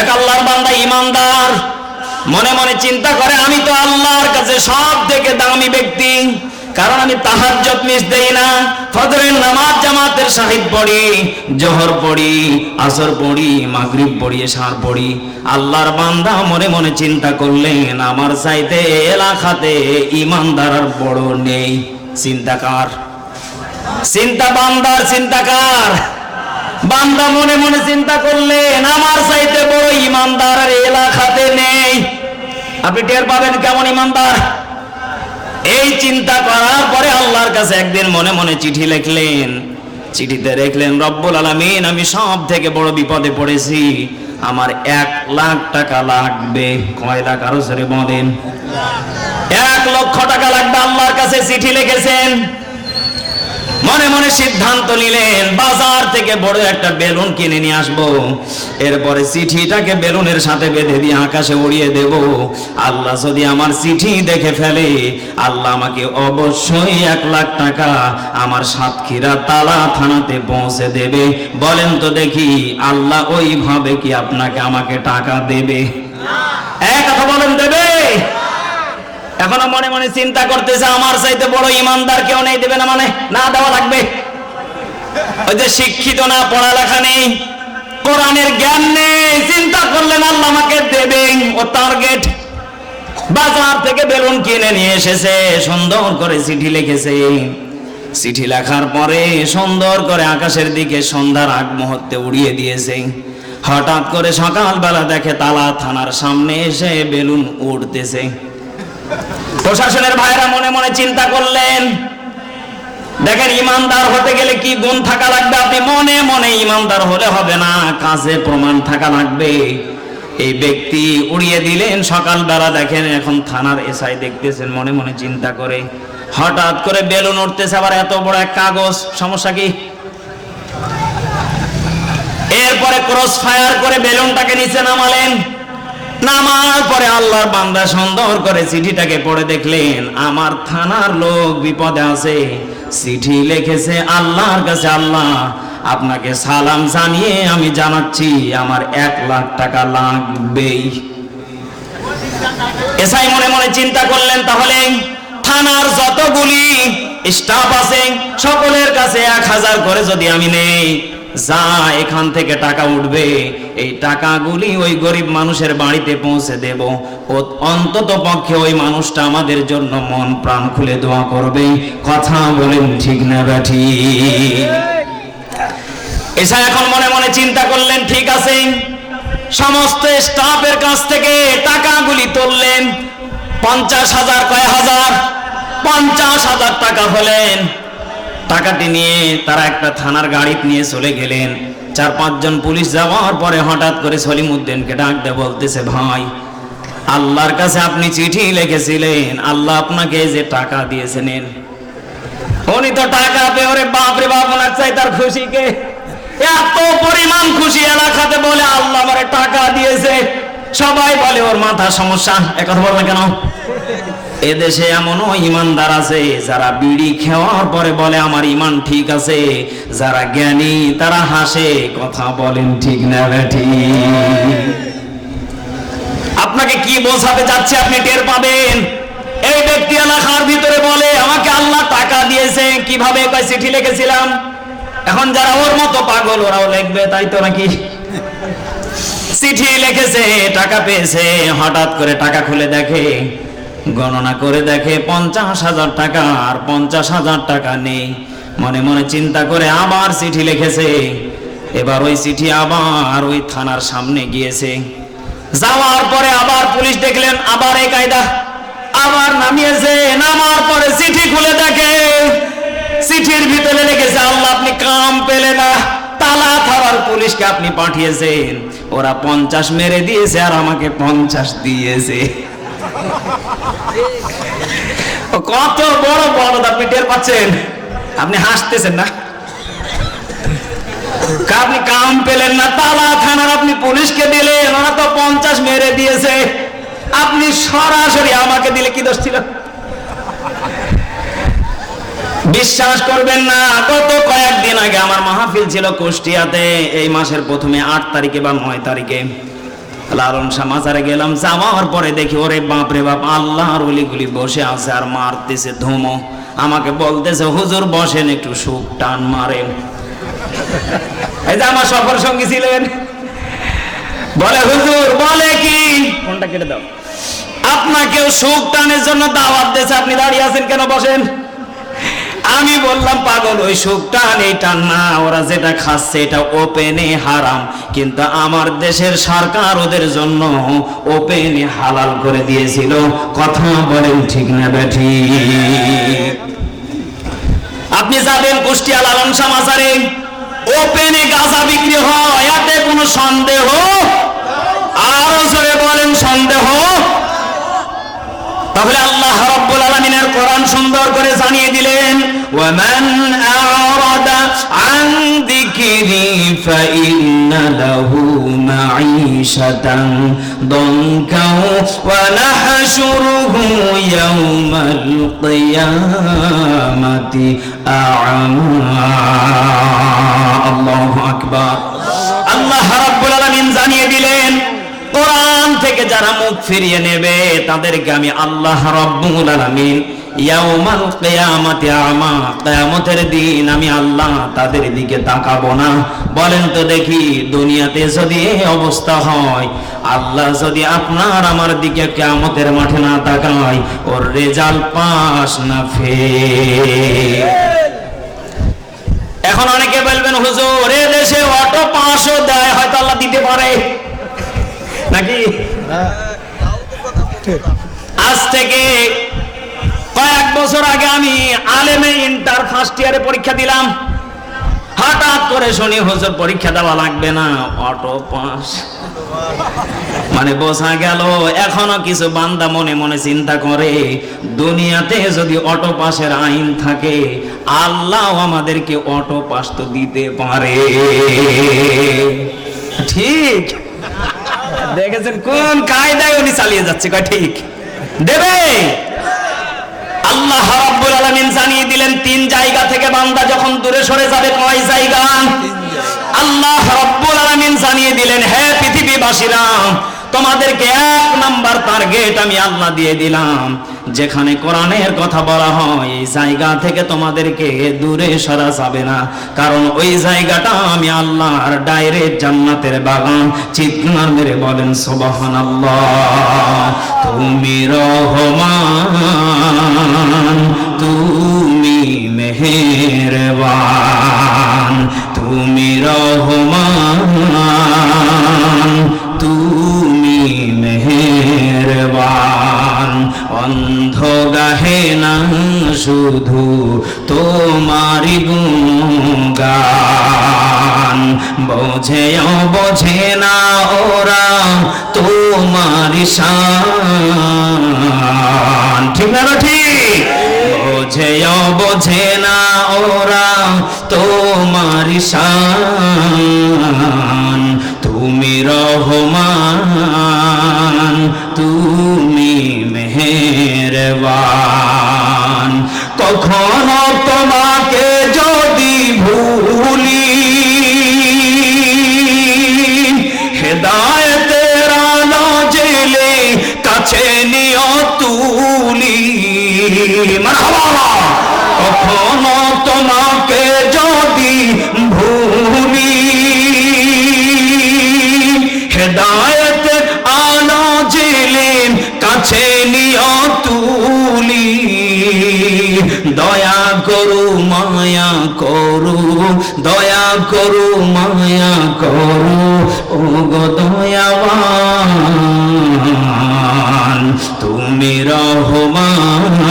এক আল্লাহর বান্দা ইমানদার, মনে মনে চিন্তা করে, আমি তো আল্লাহর কাছে সব থেকে দামি ব্যক্তি, কারণ আমি দেই না, ফজরের নামাজ জামাতের শাহিদ পড়ি, জোহর পড়ি, আসর পড়ি, মাগরিব পড়ি, এশার পড়ি। আল্লাহর বান্দা মনে মনে চিন্তা করলেন, আমার এলাকাতে ইমানদার আর বড় নেই। চিন্তাকার চিন্তা বান্দার চিন্তাকার বান্দা মনে মনে চিন্তা করলেন, আমার চাইতে বড় ইমানদার এলাকাতে নেই। আপনি টের পাবেন কেমন ইমানদার। এই চিন্তা করার পরে আল্লাহর কাছে একদিন মনে মনে চিঠি লিখলেন। চিঠিতে লিখলেন, রব্বুল আলামিন, আমি সব থেকে বড় বিপদে পড়েছি। আমার এক লাখ টাকা লাগবে। কয় লাখ আরও সরে বলেন। এক লক্ষ টাকা লাগবে আল্লাহর কাছে চিঠি লিখেছেন। মনে মনে সিদ্ধান্ত নিলেন বাজার থেকে বড় একটা বেলুন কিনে নিয়ে আসব। এরপরে চিঠিটাকে বেলুনের সাথে বেঁধে দিয়ে আকাশে উড়িয়ে দেব। আল্লাহ যদি আমার চিঠি দেখে ফেলে আল্লাহ আমাকে অবশ্যই এক লাখ টাকা আমার সাতক্ষীরা তালা থানাতে পৌঁছে দেবে। বলেন তো দেখি আল্লাহ ওইভাবে কি আপনাকে আমাকে টাকা দেবে? এক কথা বলেন দেবে। এখনও মনে মনে চিন্তা করতেছে, আমার চাইতে বড় ইমানদার কেউ নেই, দেবে না মানে? না দেওয়া লাগবে। ওই যে শিক্ষিত না, পড়ালেখা নেই, কোরআনের জ্ঞান নেই, চিন্তা করলেন আল্লাহ আমাকে দেবে ও টার্গেট বাজার থেকে বেলুন কিনে নিয়ে এসেছে, সুন্দর করে চিঠি লিখেছে। চিঠি লেখার পরে সুন্দর করে আকাশের দিকে সন্ধ্যার আগ মুহূর্তে উড়িয়ে দিয়েছে। হঠাৎ করে সকালবেলা দেখে তালা থানার সামনে এসে বেলুন উড়তেছে। প্রশাসনের ভাইরা মনে মনে চিন্তা করলেন, দেখেন ইমানদার হতে গেলে কি গুণ থাকা লাগবে? আপনি মনে মনে ইমানদার হলে হবে না, কাজে প্রমাণ থাকা লাগবে। এই ব্যক্তি উড়িয়ে দিলেন, সকালবেলা দেখেন এখন থানার এসআই দেখতেছেন, মনে মনে চিন্তা করে। হঠাৎ করে বেলুন উঠতেছে, আবার এত বড় এক কাগজ, সমস্যা কি? এরপরে ক্রস ফায়ার করে বেলুনটাকে নিচে নামালেন। নামার পরে আল্লাহর বান্দা সুন্দর করে চিঠিটাকে পড়ে দেখলেন, আমার থানার লোক বিপদে আছে। চিঠি লিখেছে, আল্লাহর কাছে আল্লাহ, আপনাকে সালাম জানিয়ে আমি জানাচ্ছি, আমার এক লাখ টাকা লাগবেই। এসআই মনে মনে চিন্তা করলেন, তাহলে থানার যতগুলি স্টাফ আছে, সকলের কাছে এক হাজার করে যদি আমি নেই যা এখান থেকে টাকা উঠবে, এই টাকাগুলি ওই গরিব মানুষের বাড়িতে পৌঁছে দেব। অন্তত পক্ষে ওই মানুষটা আমাদের জন্য মন প্রাণ খুলে দোয়া করবে। কথা বলেন ঠিক না ব্যাঠি এসা এখন মনে মনে চিন্তা করলেন, ঠিক আছে? সমস্ত স্টাফের কাছ থেকে টাকাগুলি তুললেন। পঞ্চাশ হাজার কয় হাজার? পঞ্চাশ হাজার টাকা হলেন। টাকাটি নিয়ে তারা একটা থানার গাড়ি নিয়ে চলে গেলেন। চার পাঁচজন পুলিশ যাওয়ার পরে হঠাৎ করে সলিম উদ্দিনকে ডাক দিয়ে বলতেছে, ভাই, আল্লাহর কাছে আপনি চিঠি লিখেছিলেন। আল্লাহ আপনাকে যে টাকা দিয়েছেন উনি তো টাকা পেয়ে ওরে বাপরে বাপ, ওনার চাই তার খুশিকে। এত পরিমাণ খুশি এলাকাতে বলে আল্লাহ আমারে টাকা দিয়েছে। সবাই বলে, ওর মাথা সমস্যা। একথা বলবে কেন? এদেশে এমনও ইমানদার আছে, যারা বিড়ি খাওয়ার পরে বলে, আমার ইমান ঠিক আছে। যারা জ্ঞানী, তারা হাসে, কথা বলেন ঠিক না বেঠি আপনাকে কি বোঝাতে যাচ্ছে আপনি টের পাবেন? এই ব্যক্তি এলাকার ভিতরে বলে, আমাকে আল্লাহ টাকা দিয়েছে কীভাবে? চিঠি লিখেছিলাম। এখন যারা ওর মতো পাগল, ওরাও লিখবে, তাই তো নাকি? চিঠি লিখেছে, টাকা পেয়েছে, হঠাৎ করে টাকা খুলে দেখে গণনা করে দেখে পঞ্চাশ হাজার টাকা আর পঞ্চাশ হাজার টাকা নেই। মনে মনে চিন্তা করে আবার চিঠি লিখেছে। এবার ওই চিঠি আবার ওই থানার সামনে গিয়েছে। যাওয়ার পরে আবার পুলিশ দেখলেন, আবার এই কায়দা। আবার নামিয়েছে, নামার পরে চিঠি খুলে দেখে। চিঠির ভিতরে লিখেছে আল্লাহ আপনি কাম পেলে না, তালা থানার পুলিশকে আপনি পাঠিয়েছেন। ওরা পঞ্চাশ মেরে দিয়েছে আর আমাকে পঞ্চাশ দিয়েছে। কত বড় বড় আপনি টের পাচ্ছেন? আপনি হাসতেছেন না? আপনি কাম পেলেন না, তালা থানার আপনি পুলিশকে দিলেন, ওরা তো পঞ্চাশ মেরে দিয়েছে। আপনি সরাসরি আমাকে দিলে কি দোষ ছিল? বিশ্বাস করবেন না, গত কয়েকদিন আগে আমার মাহফিল ছিল কুষ্টিয়াতে, এই মাসের প্রথমে আট তারিখে বা নয় তারিখে। লালন শাহ মাজারে গেলাম যাওয়ার পরে দেখি ওরে বাপ রে বাপ আল্লাহর অলিগুলি বসে আছে আর মারতেছে ধুমো। আমাকে বলতেছে হুজুর বসেন একটু সুখ টান মারেন। এই যে আমার সফর সঙ্গী ছিলেন। বলে হুজুর বলে কি? ফোনটা কেটে দাও। আপনাকেও সুখ টানের জন্য দাওয়াত দিয়েছে আপনি দাঁড়িয়ে আছেন কেন বসেন? আমি বললাম, পাগল, ওই সুখ টান না। ওরা যেটা খাচ্ছে এটা ওপেনে হারাম। কিন্তু আমার দেশের সরকার ওদের জন্য ওপেনে হালাল করে দিয়েছিল। কথা বলেন ঠিক না, বেঠি। আপনি যাবেন কুষ্টিয়া লালন সমাচারে ওপেনে গাঁজা বিক্রি হয়, এতে কোনো সন্দেহ? আরও জোরে বলেন, সন্দেহ? তাহলে আল্লাহ রাব্বুল আলামিনের কোরআন সুন্দর করে জানিয়ে আরাদা আন যিকরি ফাইন্না লাহু মাঈশাতান দনকা ওয়া নাহশুরুহু ইয়াওমাল কিয়ামাতি আ'মা আল্লাহু আকবার আল্লাহ রাব্বুল আলামিন জানিয়ে দিলেন, কোরআন থেকে যারা মুখ ফিরিয়ে নেবে, তাদেরকে আমি আল্লাহ রব্বুল আলামিন ইয়াউমাল কিয়ামাতি আমা কিয়ামতের দিন আমি আল্লাহ তাদের দিকে তাকাবো না। বলেন তো দেখি দুনিয়াতে যদি এই অবস্থা হয় আল্লাহ যদি আপনার আমার দিকে কিয়ামতের মাঠে না তাকায় ওর রেজাল্ট পাস না ফেল এখন অনেকে বলবেন হুজুর এ দেশে অটো পাঁচশো দেয় হয়তো আল্লাহ দিতে পারে। নাকি? আজ থেকে কয়েক বছর আগে আমি আলেমে ইন্টার ফার্স্ট ইয়ারে পরীক্ষা দিলাম। হঠাৎ করে শুনি, হুজুর, পরীক্ষা দেওয়া লাগবে না। Auto pass. মানে বোঝা গেল, এখনও কিছু বান্দা মনে মনে চিন্তা করে, দুনিয়াতে যদি অটো পাসের আইন থাকে, আল্লাহ আমাদেরকে অটো পাস তো দিতে পারে। ঠিক। দেখেছেন কোন কায়দায় উনি চালিয়ে যাচ্ছে ঠিক। দেবে? আল্লাহ রাব্বুল আলামিন জানিয়ে দিলেন, তিন জায়গা থেকে বান্দা যখন দূরে সরে যাবে, কয় জায়গা? আল্লাহ রাব্বুল আলামিন জানিয়ে দিলেন, হে পৃথিবীবাসীরা, তোমাদেরকে এক নাম্বার টার্গেট আমি আল্লাহ দিয়ে দিলাম। যেখানে কোরআনের কথা বলা হয়, এই জায়গা থেকে তোমাদেরকে দূরে সরা যাবে না। কারণ ওই জায়গাটা আমি আল্লাহর ডাইরেক্ট জান্নাতের বাগান। চিৎকার মেরে বলেন, সুবহানাল্লাহ, তুমি রহমান। তুমি মেহেরবান, তুমি রহমান, তুমি মেহেরবান। অন্ধ গাহে না, শুধু তোমারি গুণগান। বোঝেও বোঝে না ওরা তোমারি শান। ঠিক না ঠিক? বোঝেও বোঝে না ওরা তোমার শান। তুমি রহমান তুমি মেহেরবান। কখনো তোমাকে যদি ভুলি করু মায়া করো ও গদয়াবান তুমি রহমান।